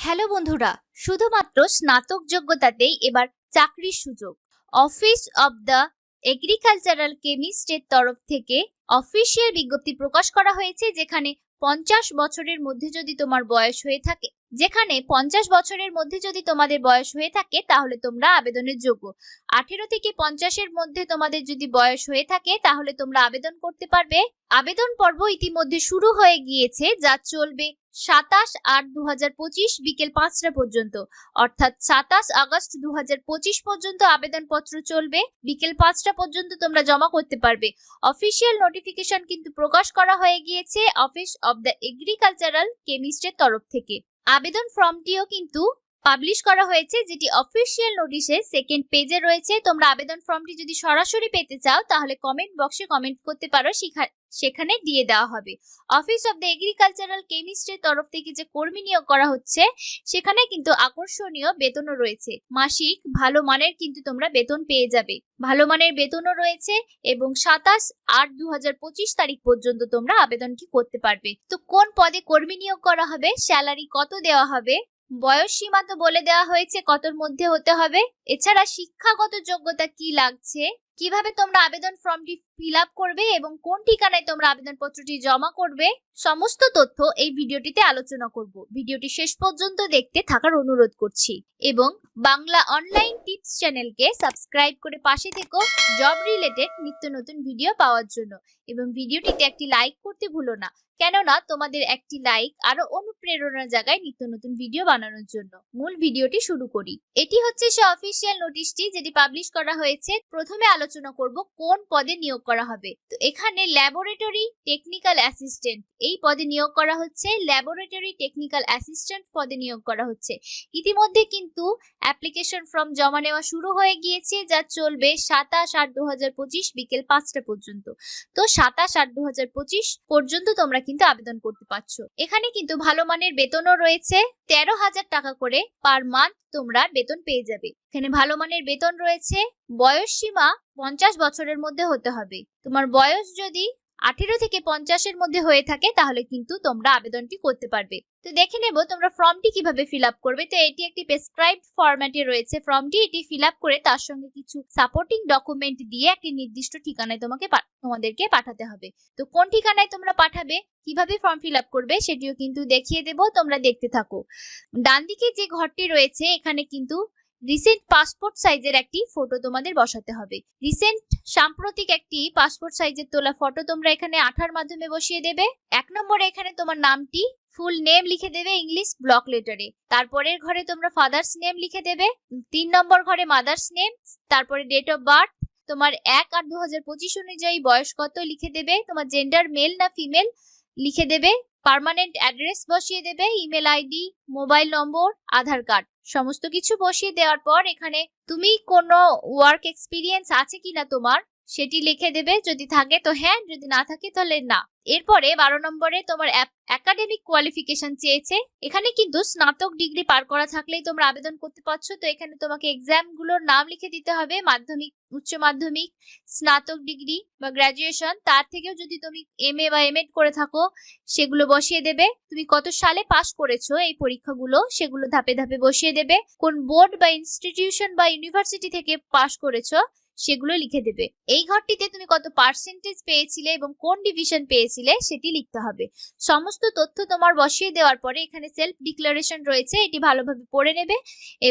Hello বন্ধুরা, শুধুমাত্র স্নাতক যোগ্যতাতেই এবার চাকরির সুযোগ। অফিস অব দ্য এগ্রিকালচারাল কেমিস্টের তরফ থেকে অফিসিয়াল বিজ্ঞপ্তি প্রকাশ করা হয়েছে, যেখানে পঞ্চাশ বছরের মধ্যে যদি তোমার বয়স হয়ে থাকে যেখানে পঞ্চাশ বছরের মধ্যে যদি তোমাদের বয়স হয়ে থাকে, তাহলে তোমরা আবেদনের যোগ্য। আঠেরো থেকে পঞ্চাশের মধ্যে তোমাদের যদি বয়স হয়ে থাকে, তাহলে তোমরা আবেদন করতে পারবে। আবেদন পর্ব ইতিমধ্যে শুরু হয়ে গিয়েছে, যা চলবে সাতাশ আট দু হাজার পঁচিশ বিকেল পাঁচটা পর্যন্ত। অর্থাৎ সাতাশ আগস্ট দু হাজার পঁচিশ পর্যন্ত আবেদনপত্র চলবে। বিকেল পাঁচটা পর্যন্ত তোমরা জমা করতে পারবে। অফিসিয়াল নোটিফিকেশন কিন্তু প্রকাশ করা হয়ে গিয়েছে অফিস অব দ্য এগ্রিকালচারাল কেমিস্টের তরফ থেকে। আবেদন ফর্মটিও কিন্তু পাবলিশ করা হয়েছে, যেটি অফিসিয়াল নোটিশে সেকেন্ড পেজে রয়েছে। তোমরা আবেদন ফর্মটি যদি সরাসরি পেতে চাও, তাহলে কমেন্ট বক্সে কমেন্ট করতে পারো সেখা- সেখানে দিয়ে দেওয়া হবে। অফিস অব দ্য এগ্রিকালচারাল কেমিস্ট্রির তরফ থেকে যে কর্মী নিয়োগ করা হচ্ছে, সেখানে কিন্তু আকর্ষণীয় বেতনও রয়েছে। মাসিক ভালো মানের কিন্তু তোমরা বেতন পেয়ে যাবে। ভালো মানের বেতনও রয়েছে এবং সাতাশ আট দু তারিখ পর্যন্ত তোমরা আবেদনটি করতে পারবে। তো কোন পদে কর্মী নিয়োগ করা হবে স্যালারি কত দেওয়া হবে? বয়স সীমা তো বলে দেওয়া হয়েছে কতর মধ্যে হতে হবে। এছাড়া শিক্ষাগত যোগ্যতা কি লাগছে? কীভাবে তোমরা আবেদন ফর্মটি ফিল করবে এবং কোন ঠিকানায় তোমরা আবেদনপত্রটি জমা করবে? সমস্ত তথ্য এই ভিডিওটিতে আলোচনা করব। ভিডিওটি শেষ পর্যন্ত দেখতে থাকার অনুরোধ করছি এবং বাংলা অনলাইন টিপস চ্যানেলকে সাবস্ক্রাইব করে পাশে থেকো জব রিলেটেড নিত্য নতুন ভিডিও পাওয়ার জন্য এবং ভিডিওটিতে একটি লাইক করতে ভুলো না, কেননা তোমাদের একটি লাইক আরও অনুপ্রেরণা জায়গায় নিত্য নতুন ভিডিও বানানোর জন্য। মূল ভিডিওটি শুরু করি। এটি হচ্ছে সে অফিসিয়াল নোটিশটি যেটি পাবলিশ করা হয়েছে, প্রথমে আলোচনা করব কোন পদে নিয়োগ করা হবে। তো এখানে ল্যাবরেটরি টেকনিক্যাল অ্যাসিস্ট্যান্ট এই পদে নিয়োগ করা হচ্ছে। ল্যাবরেটরি টেকনিক্যাল অ্যাসিস্ট্যান্ট পদে নিয়োগ করা হচ্ছে। ইতিমধ্যে কিন্তু অ্যাপ্লিকেশন ফর্ম জমা নেওয়া শুরু হয়ে গিয়েছে, যা চলবে সাতাশ আট দু হাজার পঁচিশ বিকেল পাঁচটা পর্যন্ত। তো সাতাশ আট দু হাজার পঁচিশ পর্যন্ত তোমরা কিন্তু আবেদন করতে পারছ। এখানে কিন্তু ভালো মানের বেতনও রয়েছে, তেরো হাজার টাকা করে পার মান্থ তোমরা বেতন পেয়ে যাবে। এখানে ভালো মানের বেতন রয়েছে। বয়স সীমা পঞ্চাশ বছরের মধ্যে হতে হবে। তোমার বয়স যদি আঠেরো থেকে পঞ্চাশের মধ্যে হয়ে থাকে, তাহলে কিন্তু তোমরা আবেদনটি করতে পারবে। তো দেখে নেব তোমরা ফর্মটি কীভাবে ফিল আপ করবে। তো এটি একটি প্রেসক্রাইব ফরম্যাটে রয়েছে। ফর্মটি এটি ফিল আপ করে তার সঙ্গে কিছু সাপোর্টিং ডকুমেন্ট দিয়ে একটি নির্দিষ্ট ঠিকানায় তোমাকে তোমাদেরকে পাঠাতে হবে। তো কোন ঠিকানায় তোমরা পাঠাবে, কীভাবে ফর্ম ফিল আপ করবে সেটিও কিন্তু দেখিয়ে দেব। তোমরা দেখতে থাকো। ডান দিকে যে ঘরটি রয়েছে, এখানে কিন্তু রিসেন্ট পাসপোর্ট সাইজের একটি ফটো তোমাদের বসাতে হবে। রিসেন্ট সাম্প্রতিক একটি পাসপোর্ট সাইজের তোলা ফটো তোমরা এখানে আঠার মাধ্যমে বসিয়ে দেবে। এক নম্বরে এখানে তোমার নামটি ফুল নেম লিখে দেবে ইংলিশ ব্লক লেটারে তারপরের ঘরে তোমরা ফাদার্স নেম লিখে দেবে। তিন নম্বর ঘরে মাদার্স নেম তারপরে ডেট অফ বার্থ তোমার এক আর দু হাজার পঁচিশ অনুযায়ী বয়স কত লিখে দেবে। তোমার জেন্ডার মেল না ফিমেল লিখে দেবে। পার্মানেন্ট অ্যাড্রেস বসিয়ে দেবে email ID mobile number Aadhaar card সমস্ত কিছু বসিয়ে দেওয়ার পর এখানে তুমি কোনো ওয়ার্ক এক্সপিরিয়েন্স আছে কিনা তোমার? সেটি লিখে দেবে, যদি থাকে তো হ্যাঁ যদি না থাকে তাহলে না। এরপরে বারো নম্বরে তোমার একাডেমিক কোয়ালিফিকেশন চেয়েছে। এখানে কিন্তু স্নাতক ডিগ্রি পার করা থাকলেই তোমরা আবেদন করতে পারছ। তো এখানে তোমাকে এক্সামগুলোর নাম লিখে দিতে হবে, মাধ্যমিক, উচ্চ মাধ্যমিক, স্নাতক ডিগ্রি বা গ্রাজুয়েশন তার থেকেও যদি তুমি এম এ বা এম এড করে থাকো, সেগুলো বসিয়ে দেবে। তুমি কত সালে পাশ করেছ এই পরীক্ষাগুলো, সেগুলো ধাপে ধাপে বসিয়ে দেবে। কোন বোর্ড বা ইনস্টিটিউশন বা ইউনিভার্সিটি থেকে পাশ করেছ সেগুলো লিখে দেবে। এই ঘরটিতে তুমি কত পার্সেন্টেজ পেয়েছিলে এবং কোন ডিভিশন পেয়েছিলে সেটি লিখতে হবে। সমস্ত তথ্য তোমার বসিয়ে দেওয়ার পরে এখানে সেলফ ডিক্লারেশন রয়েছে, এটি ভালোভাবে পড়ে নেবে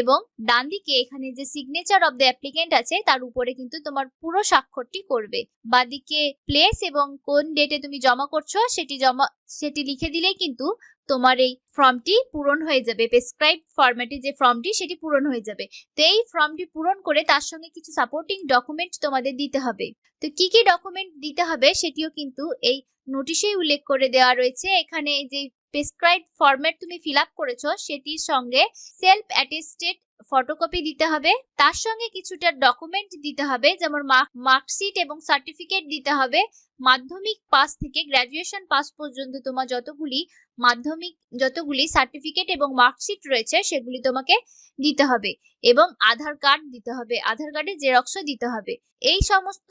এবং ডান দিকে এখানে যে সিগনেচার অফ দ্য অ্যাপ্লিকেন্ট আছে, তার উপরে কিন্তু তোমার পুরো স্বাক্ষরটি করবে। বাদিকে প্লেস এবং কোন ডেটে তুমি জমা করছ সেটি জমা, সেটি লিখে দিলেই কিন্তু তোমার এই ফর্মটি পূরণ হয়ে যাবে প্রেসক্রাইব ফরম্যাটে যে ফর্মটি, সেটি পূরণ হয়ে যাবে। তো এই ফর্মটি পূরণ করে তার সঙ্গে কিছু সাপোর্টিং ডকুমেন্ট তোমাদের দিতে হবে। তো কি কি ডকুমেন্ট দিতে হবে সেটিও কিন্তু এই নোটিশেই উল্লেখ করে দেওয়া রয়েছে। এখানে যে প্রেসক্রাইব ফরম্যাট তুমি ফিল আপ করেছ, সেটির সঙ্গে সেলফ অ্যাটেস্টেড ফটোকপি দিতে হবে। তার সঙ্গে কিছুটা ডকুমেন্ট দিতে হবে, যেমন মার্কশিট এবং সার্টিফিকেট দিতে হবে। মাধ্যমিক পাস থেকে গ্র্যাজুয়েশন পাস পর্যন্ত তোমার যতগুলি মাধ্যমিক যতগুলি সার্টিফিকেট এবং মার্কশিট রয়েছে, সেগুলি তোমাকে দিতে হবে এবং আধার কার্ড দিতে হবে। আধার কার্ডের জেরক্সও দিতে হবে। এই সমস্ত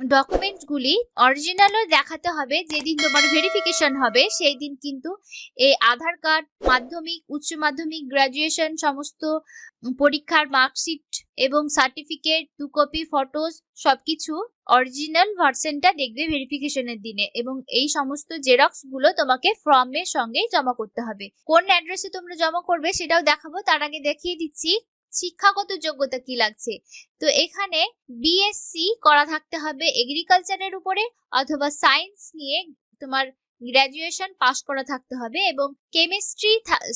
ডকুমেন্টসগুলি অরিজিনালও দেখাতে হবে, যেদিন তোমার ভেরিফিকেশন হবে সেই দিন কিন্তু এই আধার কার্ড, মাধ্যমিক, উচ্চ মাধ্যমিক গ্রাজুয়েশন সমস্ত পরীক্ষার মার্কশিট এবং সার্টিফিকেট দু কপি ফটোস সবকিছু অরিজিনাল ভার্সনটা দেখবে ভেরিফিকেশনের দিনে এবং এই সমস্ত জেরক্সগুলো তোমাকে ফর্মের সঙ্গে জমা করতে হবে। কোন অ্যাড্রেসে তোমরা জমা করবে সেটাও দেখাবো, তার আগে দেখিয়ে দিচ্ছি। শিক্ষাগত যোগ্যতা কি লাগছে? তো এখানে বিএসসি করা থাকতে হবে এগ্রিকালচারের উপরে, অথবা সায়েন্স নিয়ে তোমার গ্র্যাজুয়েশন পাশ করা থাকতে হবে এবং কেমিস্ট্রি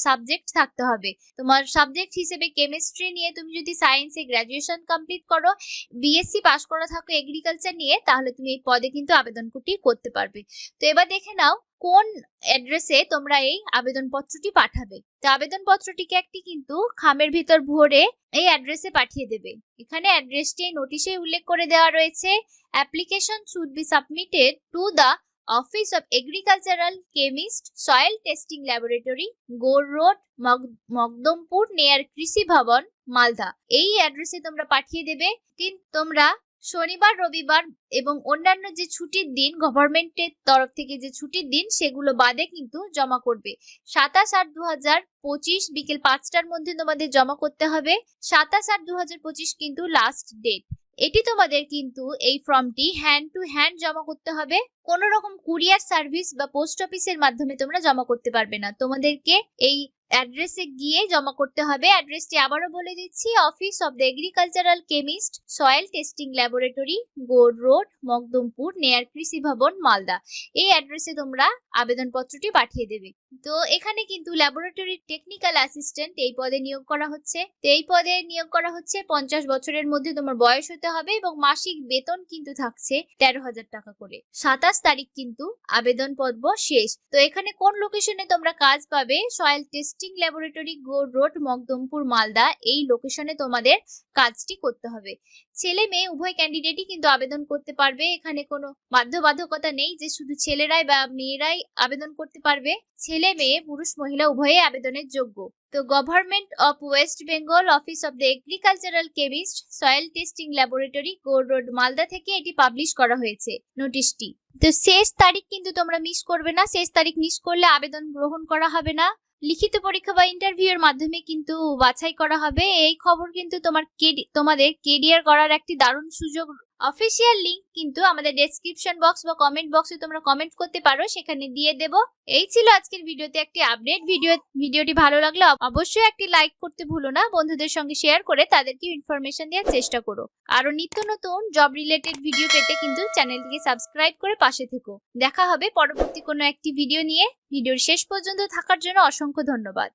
সাবজেক্ট থাকতে হবে। তোমার সাবজেক্ট হিসেবে কেমিস্ট্রি নিয়ে তুমি যদি সায়েন্সে গ্র্যাজুয়েশন কমপ্লিট করো বিএসসি পাশ করা থাকো এগ্রিকালচার নিয়ে, তাহলে তুমি এই পদে কিন্তু আবেদনটি করতে পারবে। তো এবার দেখে নাও কোন অ্যাড্রেসে তোমরা এই আবেদনপত্রটি পাঠাবে। তো আবেদনপত্রটিকে একটি কিন্তু খামের ভিতর ভরে এই অ্যাড্রেসে পাঠিয়ে দেবে। এখানে অ্যাড্রেসটি নোটিশে উল্লেখ করে দেওয়া রয়েছে application should be submitted to the office of agricultural chemist soil testing laboratory Gour road Makdumpur near Krishi Bhavan Malda এই অ্যাড্রেসে তোমরা পাঠিয়ে দেবে। কিন্তু তোমরা শনিবার, রবিবার এবং অন্যান্য যে ছুটির দিন গভর্নমেন্টের তরফ থেকে যে ছুটির দিন, সেগুলো বাদে কিন্তু জমা করবে। সাতাশ আট দু হাজার পঁচিশ বিকেল পাঁচটার মধ্যে তোমাদের জমা করতে হবে। সাতাশ আট দু হাজার পঁচিশ কিন্তু লাস্ট ডেট এটি তোমাদের কিন্তু এই ফর্মটি হ্যান্ড টু হ্যান্ড জমা করতে হবে। কোনো রকম কুরিয়ার সার্ভিস বা পোস্ট অফিসের মাধ্যমে তোমরা জমা করতে পারবে না। তোমাদেরকে এই অ্যাড্রেসে গিয়ে জমা করতে হবে। অ্যাড্রেসটি আবারও বলে দিচ্ছি, office of the agricultural chemist, soil testing laboratory, Gour road, Makdumpur, near Krishi Bhavan, Malda. এই অ্যাড্রেসে তোমরা আবেদনপত্রটি পাঠিয়ে দেবে। তো এখানে কিন্তু ল্যাবরেটরি টেকনিক্যাল অ্যাসিস্ট্যান্ট এই পদে নিয়োগ করা হচ্ছে। তো এই পদে নিয়োগ করা হচ্ছে পঞ্চাশ বছরের মধ্যে তোমার বয়স হতে হবে এবং মাসিক বেতন কিন্তু থাকছে তেরো হাজার টাকা করে। সাতাশ তারিখ কিন্তু আবেদন পর্ব শেষ। তো এখানে কোন লোকেশনে তোমরা কাজ পাবে? Soil testing laboratory Gour road Makdumpur Malda এই লোকেশনে তোমাদের কাজটি করতে হবে। ছেলে মেয়ে, উভয় ক্যান্ডিডেটই কিন্তু আবেদন করতে পারবে। এখানে কোনো বাধ্যবাধকতা নেই যে শুধু ছেলেরাই বা মেয়েরাই আবেদন করতে পারবে। ছেলে মেয়ে, পুরুষ, মহিলা উভয়ে আবেদনের যোগ্য। তো government of West Bengal office of the agricultural chemist soil testing laboratory Gour road Malda থেকে এটি পাবলিশ করা হয়েছে নোটিশটি তো শেষ তারিখ কিন্তু তোমরা মিস করবে না। শেষ তারিখ মিস করলে আবেদন গ্রহণ করা হবে না। লিখিত পরীক্ষা বা ইন্টারভিউ এর মাধ্যমে কিন্তু বাছাই করা হবে। এই খবর কিন্তু তোমার তোমাদের কেরিয়ার গড়ার একটি দারুণ সুযোগ অফিসিয়াল লিঙ্ক কিন্তু আমাদের ডেসক্রিপশন বক্স বা কমেন্ট বক্সে তোমরা কমেন্ট করতে পারো, সেখানে দিয়ে দেব। এই ছিল আজকের ভিডিওতে একটি আপডেট ভিডিও, ভিডিওটি ভালো লাগলে অবশ্যই একটি লাইক করতে ভুলো না। বন্ধুদের সঙ্গে শেয়ার করে তাদেরকে ইনফরমেশন দেওয়ার চেষ্টা করো। আরও নিত্য নতুন জব রিলেটেড ভিডিও পেতে কিন্তু চ্যানেলটিকে সাবস্ক্রাইব করে পাশে থেকো। দেখা হবে পরবর্তী কোনো একটি ভিডিও নিয়ে। ভিডিওর শেষ পর্যন্ত থাকার জন্য অসংখ্য ধন্যবাদ।